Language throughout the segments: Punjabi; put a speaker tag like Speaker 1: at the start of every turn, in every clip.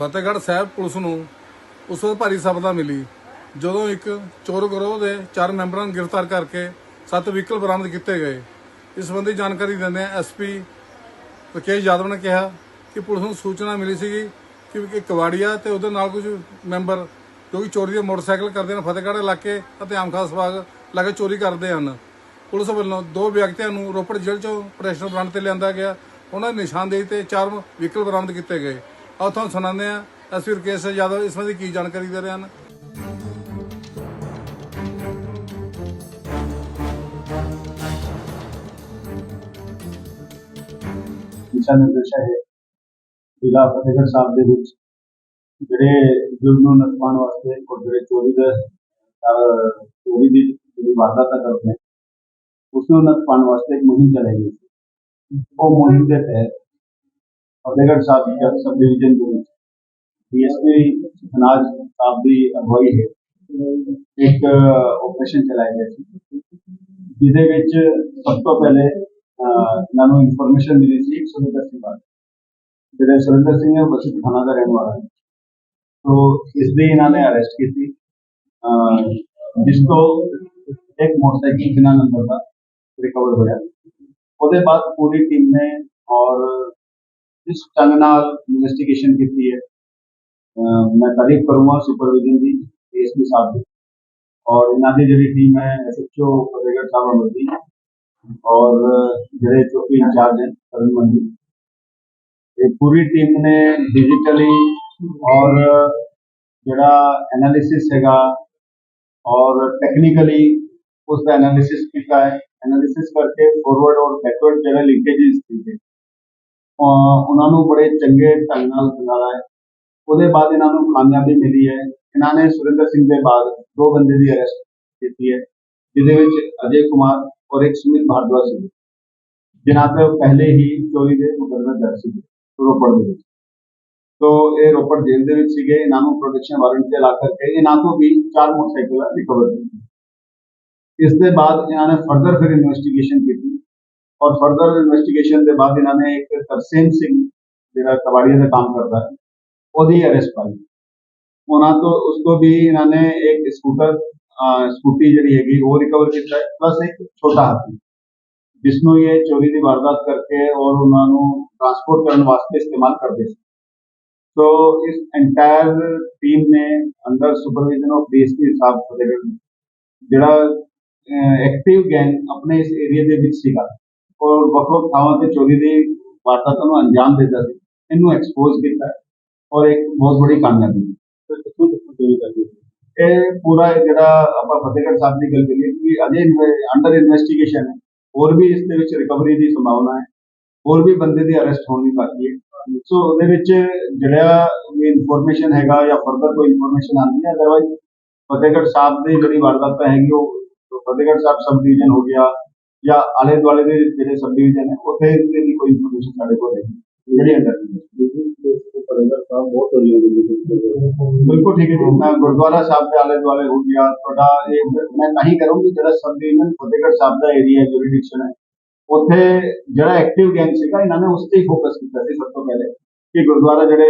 Speaker 1: ਫਤਿਹਗੜ੍ਹ ਸਾਹਿਬ ਪੁਲਿਸ ਨੂੰ ਉਸ ਵਕਤ ਭਾਰੀ ਸਫਲਤਾ ਮਿਲੀ। ਜਦੋਂ ਇੱਕ ਚੋਰ ਗਰੋਹ ਦੇ ਚਾਰ ਮੈਂਬਰਾਂ ਨੂੰ ਗ੍ਰਿਫਤਾਰ ਕਰਕੇ ਸੱਤ ਵਹੀਕਲ ਬਰਾਮਦ ਕੀਤੇ ਗਏ। ਇਸ ਸੰਬੰਧੀ ਜਾਣਕਾਰੀ ਦਿੰਦੇ ਐਸਪੀ ਵਿਕੇਸ਼ ਯਾਦਵ ਨੇ ਕਿਹਾ ਕਿ ਪੁਲਿਸ ਨੂੰ ਸੂਚਨਾ ਮਿਲੀ ਸੀਗੀ ਕਿ ਇੱਕ ਕਵਾੜੀਆ ਤੇ ਉਹਦੇ ਨਾਲ ਕੁਝ ਮੈਂਬਰ ਜੋ ਕਿ ਚੋਰੀ ਦੇ ਮੋਟਰਸਾਈਕਲ ਕਰਦੇ ਨੇ ਫਤਿਹਗੜ੍ਹ ਇਲਾਕੇ ਅਤੇ ਆਮ ਖਾਸ ਬਾਗ ਲਾਗੇ ਚੋਰੀ ਕਰਦੇ ਹਨ। ਪੁਲਿਸ ਵੱਲੋਂ ਦੋ ਵਿਅਕਤੀਆਂ ਨੂੰ ਰੋਪੜ ਜੇਲ੍ਹ ਚੋਂ ਪ੍ਰੈਸ਼ਰ ਬਰਾਮਦ ਤੇ ਲਿਆਂਦਾ ਗਿਆ। ਉਹਨਾਂ ਦੀ ਨਿਸ਼ਾਨਦੇਹੀ ਤੇ ਚਾਰ ਵਹੀਕਲ ਬਰਾਮਦ ਕੀਤੇ ਗਏ। ਆਓ ਤੁਹਾਨੂੰ ਸੁਣਾਉਂਦੇ ਆ ਐਸਪੀ ਰਕੇਸ਼ ਯਾਦਵ ਇਸ ਸੰਬੰਧੀ ਕੀ ਜਾਣਕਾਰੀ ਦੇ ਰਹੇ ਹਨ?
Speaker 2: ਦਿਸ਼ਾ ਨਿਰਦੇਸ਼ ਹੈ ਜ਼ਿਲ੍ਹਾ ਫਤਿਹਗੜ੍ਹ ਸਾਹਿਬ ਦੇ ਵਿੱਚ ਜਿਹੜੇ ਜ਼ੁਲਮ ਨੂੰ ਨਸਵਾਉਣ ਵਾਸਤੇ ਗੁਰਦੁਆਰੇ ਚੋਰੀ ਦੇ ਚੋਰੀ ਦੀ ਜਿਹੜੀ ਵਾਰਦਾਤ ਕਰਦੇ ਨੇ ਉਸ ਨੂੰ ਨਸਵਾਉਣ ਵਾਸਤੇ ਇੱਕ ਮੁਹਿੰਮ ਚਲਾਈ ਗਈ ਸੀ। ਉਹ ਮੁਹਿੰਮ ਦੇ ਤਹਿਤ ਫਤਿਹਗੜ੍ਹ ਸਾਹਿਬ ਦੀ ਸਬ ਡਿਵੀਜ਼ਨ ਦੇ ਵਿੱਚ ਡੀਐਸਪੀ ਅਨਾਜ ਸਾਹਿਬ ਦੀ ਅਗਵਾਈ ਹੈ ਇੱਕ ਆਪਰੇਸ਼ਨ ਚਲਾਇਆ ਗਿਆ ਸੀ ਜਿਹਦੇ ਵਿੱਚ ਸਭ ਤੋਂ ਪਹਿਲੇ ਅਹ, ਇਹਨਾਂ ਨੂੰ ਇਨਫੋਰਮੇਸ਼ਨ ਮਿਲੀ ਸੀ ਇੱਕ ਸੁਰਿੰਦਰ ਸਿੰਘ ਬਾਰੇ ਜਿਹੜੇ ਸੁਰਿੰਦਰ ਸਿੰਘ ਹੈ ਉਹ ਬਸੀ ਪਠਾਣਾ ਦਾ ਰਹਿਣ ਵਾਲਾ ਹੈ ਤੋ ਇਸ ਦੀ ਇਹਨਾਂ ਨੇ ਅਰੈਸਟ ਕੀਤੀ ਅਹ, ਜਿਸ ਤੋਂ ਇੱਕ ਮੋਟਰਸਾਈਕਲ ਬਿਨਾਂ ਨੰਬਰ ਦਾ ਰਿਕਵਰ ਹੋਇਆ ਉਹਦੇ ਬਾਅਦ ਪੂਰੀ ਟੀਮ ਨੇ ਔਰ इस चांदना इन्वेस्टिगेशन है आ, मैं तारीफ़ करूँगा सुपरविजन भी पी साहब भी और इनादी जी टीम है S H O Fatehgarh Sahib अमृति और जो चौकी इंचार्ज हैं करण मंडी एक पूरी टीम ने डिजिटली और जरा एनालिसिस है और टेक्निकली उसका एनालिसिस किया है। एनालिसिस करके फॉरवर्ड और बैकवर्ड जरा लिंकेजेस थी ਉਹਨਾਂ ਨੂੰ ਬੜੇ ਚੰਗੇ ਢੰਗ ਨਾਲ ਦਿਖਾਇਆ ਹੈ। ਉਹਦੇ ਬਾਅਦ ਇਹਨਾਂ ਨੂੰ ਕਾਮਯਾਬੀ ਮਿਲੀ ਹੈ। ਇਹਨਾਂ ਨੇ ਸੁਰਿੰਦਰ ਸਿੰਘ ਦੇ ਬਾਅਦ ਦੋ ਬੰਦੇ ਦੀ ਅਰੈਸਟ ਕੀਤੀ ਹੈ, ਜਿਹਦੇ ਵਿੱਚ ਅਜੇ ਕੁਮਾਰ ਔਰ ਇੱਕ ਸੁਮਿਤ ਭਾਰਦਵਾਜ ਸੀ। ਜਿਨ੍ਹਾਂ ਤੇ ਪਹਿਲੇ ਹੀ ਚੋਰੀ ਦੇ ਮੁਕੱਦਮੇ ਦਰਜ ਸੀ ਰੋਪੜ ਦੇ ਵਿੱਚ। ਤੋ ਇਹ ਰੋਪੜ ਜੇਲ੍ਹ ਦੇ ਵਿੱਚ ਸੀਗੇ। ਇਹਨਾਂ ਨੂੰ ਪ੍ਰੋਟੈਕਸ਼ਨ ਵਾਰੰਟ ਤੇ ਲਾ ਕਰਕੇ ਇਹਨਾਂ ਤੋਂ ਵੀ ਚਾਰ ਮੋਟਰਸਾਈਕਲ ਰਿਕਵਰ ਕੀਤੇ ਇਸ ਦੇ ਬਾਅਦ ਇਹਨਾਂ ਨੇ ਫਰਦਰ ਫਿਰ ਇਨਵੈਸਟੀਗੇਸ਼ਨ ਕੀਤੀ। ਔਰ ਫਰਦਰ ਇਨਵੈਸਟੀਗੇਸ਼ਨ ਦੇ ਬਾਅਦ ਇਹਨਾਂ ਨੇ ਇੱਕ ਤਰਸੇਮ ਸਿੰਘ ਜਿਹੜਾ ਕਬਾੜੀਆ ਦਾ ਕੰਮ ਕਰਦਾ ਹੈ ਉਹਦੀ ਅਰੈਸਟ ਪਾਈ ਉਹਨਾਂ ਤੋਂ ਉਸ ਤੋਂ ਵੀ ਇਹਨਾਂ ਨੇ ਇੱਕ ਸਕੂਟਰ ਅਹ ਸਕੂਟੀ ਜਿਹੜੀ ਹੈਗੀ ਉਹ ਰਿਕਵਰ ਕੀਤਾ ਹੈ ਪਲੱਸ ਇੱਕ ਛੋਟਾ ਹਾਥੀ ਜਿਸ ਨੂੰ ਇਹ ਚੋਰੀ ਦੀ ਵਾਰਦਾਤ ਕਰਕੇ ਔਰ ਉਹਨਾਂ ਨੂੰ ਟਰਾਂਸਪੋਰਟ ਕਰਨ ਵਾਸਤੇ ਇਸਤੇਮਾਲ ਕਰਦੇ ਸੀ ਸੋ ਇਸ ਐਂਟਾਇਰ ਟੀਮ ਨੇ under supervision of DSP Sahib Fatehgarh ਜਿਹੜਾ ਐਕਟਿਵ ਗੈਂਗ ਆਪਣੇ ਇਸ ਏਰੀਆ ਦੇ ਵਿੱਚ ਸੀਗਾ ਔਰ ਵੱਖ ਵੱਖ ਥਾਵਾਂ ਤੇ ਚੋਰੀ ਦੀ ਵਾਰਦਾਤਾਂ ਨੂੰ ਅੰਜਾਮ ਦਿੰਦਾ ਸੀ ਇਹਨੂੰ ਐਕਸਪੋਜ਼ ਕੀਤਾ ਔਰ ਇੱਕ ਬਹੁਤ ਬੜੀ ਕਾਮਯਾਬੀ ਕਿੱਥੋਂ ਕਿੱਥੋਂ ਚੋਰੀ ਕਰਦੇ ਸੀ? ਇਹ ਪੂਰਾ ਜਿਹੜਾ ਆਪਾਂ ਫਤਿਹਗੜ੍ਹ ਸਾਹਿਬ ਦੀ ਗੱਲ ਕਰੀਏ ਕਿ ਅਜੇ ਅੰਡਰ ਇਨਵੈਸਟੀਗੇਸ਼ਨ ਹੈ। ਹੋਰ ਵੀ ਇਸ ਦੇ ਵਿੱਚ ਰਿਕਵਰੀ ਦੀ ਸੰਭਾਵਨਾ ਹੈ। ਹੋਰ ਵੀ ਬੰਦੇ ਦੀ ਅਰੈਸਟ ਹੋਣ ਦੀ ਬਾਕੀ ਹੈ। ਸੋ ਉਹਦੇ ਵਿੱਚ ਜਿਹੜਾ ਵੀ ਇਨਫੋਰਮੇਸ਼ਨ ਹੈਗਾ ਜਾਂ ਫਰਦਰ ਕੋਈ ਇਨਫੋਰਮੇਸ਼ਨ ਆਉਂਦੀ ਹੈ ਅਦਰਵਾਈਜ਼ ਫਤਿਹਗੜ੍ਹ ਸਾਹਿਬ ਦੀ ਜਿਹੜੀ ਵਾਰਦਾਤਾਂ ਹੈਗੀ ਉਹ ਫਤਿਹਗੜ੍ਹ ਸਾਹਿਬ ਸਬ ਡਿਵੀਜ਼ਨ ਹੋ ਗਿਆ ਜਾਂ ਆਲੇ ਦੁਆਲੇ ਦੇ ਜਿਹੜੇ ਸਬ ਡਿਵੀਜ਼ਨ ਹੈ, ਉੱਥੇ ਦੀ ਕੋਈ ਇਨਫੋਰਮੇਸ਼ਨ ਸਾਡੇ ਕੋਲ ਨਹੀਂ। ਜਿਹੜੀ ਅੰਡਰ ਬਿਲਕੁਲ ਠੀਕ ਹੈ ਜੀ। ਮੈਂ ਗੁਰਦੁਆਰਾ ਸਾਹਿਬ ਦੇ ਆਲੇ ਦੁਆਲੇ ਹੋ ਗਿਆ, ਤੁਹਾਡਾ ਇਹ ਮੈਂ ਤਾਂ ਕਰੂੰਗੀ ਜਿਹੜਾ ਸਬ ਡਿਵੀਜ਼ਨ ਫਤਿਹਗੜ੍ਹ ਸਾਹਿਬ ਦਾ ਏਰੀਆ ਜੁਰੀਡਿਕਸ਼ਨ ਹੈ। ਉੱਥੇ ਜਿਹੜਾ ਐਕਟਿਵ ਗੈਂਗ ਸੀਗਾ, ਇਹਨਾਂ ਨੇ ਉਸ ਤੇ ਹੀ ਫੋਕਸ ਕੀਤਾ ਸੀ ਸਭ ਤੋਂ ਪਹਿਲੇ ਕਿ ਗੁਰਦੁਆਰਾ ਜਿਹੜੇ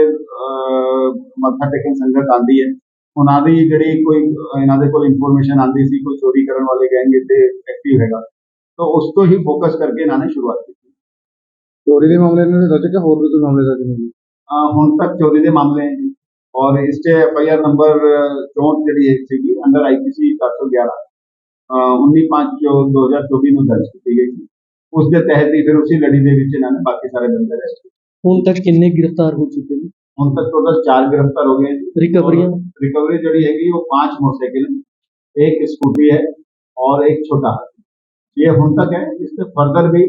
Speaker 2: ਮੱਥਾ ਟੇਕਣ ਸੰਗਤ ਆਂਦੀ ਹੈ। ਉਹਨਾਂ ਦੀ ਜਿਹੜੀ ਕੋਈ, ਇਹਨਾਂ ਦੇ ਕੋਲ ਇਨਫੋਰਮੇਸ਼ਨ ਆਂਦੀ ਸੀ, ਕੋਈ ਚੋਰੀ ਕਰਨ ਵਾਲੇ ਗੈਂਗ ਇੱਥੇ ਐਕਟਿਵ ਹੈਗਾ। ਤਾਂ ਉਸ ਤੋਂ ਹੀ ਫੋਕਸ ਕਰਕੇ ਇਹਨਾਂ ਨੇ ਸ਼ੁਰੂਆਤ ਕੀਤੀ
Speaker 3: ਚੋਰੀ ਦੇ ਮਾਮਲੇ ਨਾਲ ਦਰਜ ਕਿ ਹੋਰ ਵੀ ਕੋਈ ਮਾਮਲੇ ਦਰਜ ਨੇ ਜੀ
Speaker 2: ਅਹ, ਹੁਣ ਤੱਕ ਚੋਰੀ ਦੇ ਮਾਮਲੇ ਹੈ ਜੀ ਔਰ ਇਸ ਤੇ ਐਫ ਆਈ ਆਰ ਨੰਬਰ 64 ਜਿਹੜੀ ਹੈ ਸੀਗੀ ਅੰਡਰ ਆਈਪੀਸੀ 411 19 5 2024 ਨੂੰ ਦਰਜ ਕੀਤੀ ਗਈ ਸੀ ਉਸ ਦੇ ਤਹਿਤ ਹੀ ਫਿਰ ਉਸੇ ਲੜੀ ਦੇ ਵਿੱਚ ਇਹਨਾਂ ਨੇ ਬਾਕੀ ਸਾਰੇ ਬੰਦੇ ਅਰੈਸਟ ਕੀਤੇ
Speaker 4: ਹੁਣ ਤੱਕ ਕਿੰਨੇ ਗ੍ਰਿਫਤਾਰ ਹੋ ਚੁੱਕੇ ਨੇ
Speaker 2: ਹੁਣ ਤੱਕ ਟੋਟਲ 4 गिरफ्तार हो गए हैं
Speaker 4: ਰਿਕਵਰੀਆਂ
Speaker 2: रिकवरी ਜਿਹੜੀ ਹੈਗੀ ਉਹ पांच मोटरसाइकिल है एक स्कूटी है और एक छोटा हाथी ये हम तक है। इस पर फर्दर भी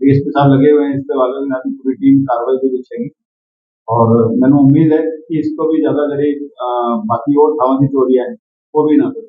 Speaker 2: देश के साथ लगे हुए हैं। इस पर वालों पूरी टीम कार्रवाई भी पूछेगी और मैंने उम्मीद है कि इसको भी ज़्यादा ज़रिए बाकी और थावानी चोरियाँ है, वो भी ना करें।